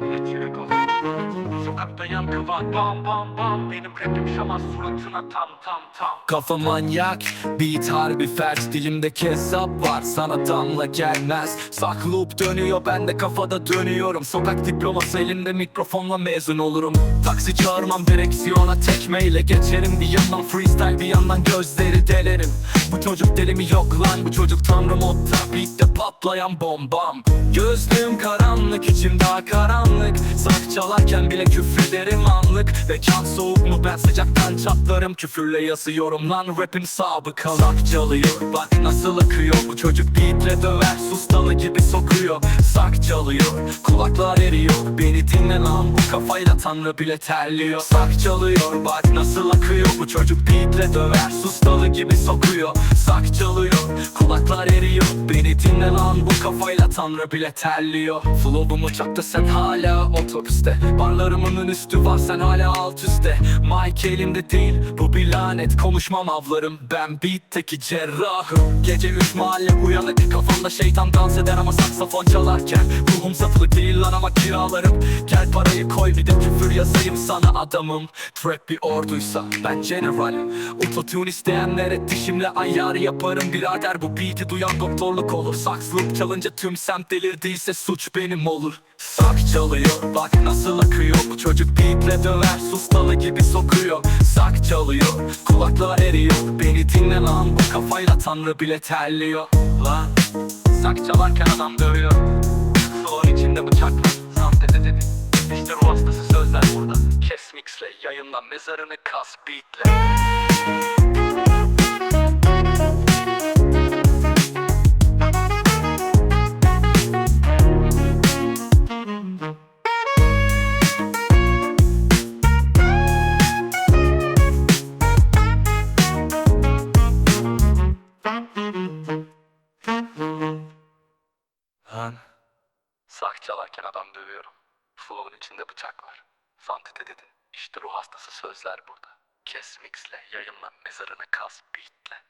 Pharmaceutical. Bak bam bam bam. Benim rapim şamaz suratına tam tam tam. Kafa manyak, beat harbi fert. Dilimde kezzap var, sana damla gelmez. Sak loop dönüyor, ben de kafada dönüyorum. Sokak diploması elimde mikrofonla mezun olurum. Taksi çağırmam direksiyona tekmeyle geçerim. Bir yandan freestyle bir yandan gözleri delerim. Bu çocuk deli mi? Yok lan. Bu çocuk tanrı modda. Beatte patlayan bombam. Gözlüğüm karanlık içim daha karanlık. Sak çalarken bile küfrederim anlık Ve can soğuk mu? Ben sıcaktan çatlarım. Küfürle yazıyorum lan rapim sabıkalı Sak çalıyor. Bak nasıl akıyor. Bu çocuk beatle döver sustalı gibi sokuyor Sak çalıyor kulaklar eriyor. Beni dinle lan bu kafayla tanrı bile terliyor. Sak çalıyor bak nasıl akıyor. Bu çocuk beatle döver sustalı gibi sokuyor. Sak çalıyor kulaklar eriyor. Beni dinle lan bu kafayla tanrı bile terliyor. Flow'um uçakta sen hala otobüste. Barlarımın üstü var sen hala alt üstte. Mic elimde değil bu bir lanet. Konuşmam avlarım ben beatteki cerrahım. Gece üç mahalle uyanık Kafamda şeytan dans eder ama saksafon çalarken Ruhum satılık değil lan ama kiralarım. Gel parayı koy bir de küfür yazayım sana adamım. Trap bir orduysa ben generalim Autotune isteyenlere dişimle ayar yaparım. Birader bu beat'i duyan doktorluk olur. Sakslık çalınca tüm semt delirdiyse suç benim olur. Sak çalıyor bak nasıl akıyor. Bu çocuk beatle döver sustalı gibi sokuyor. Sak çalıyor kulaklar eriyor. Beni dinle lan bu kafayla tanrı bile terliyor. Lan sak çalarken adam dövüyor. Doğan içinde bıçak Sam dedi dedi. İşte ruh hastası sözler burada. Kes mixle yayınla mezarını kas beatle Sak çalarken adam dövüyorum. Flow'un içinde bıçak var. Santete dedi. İşte ruh hastası sözler burada. Kes mixle yayınla mezarını kaz beatle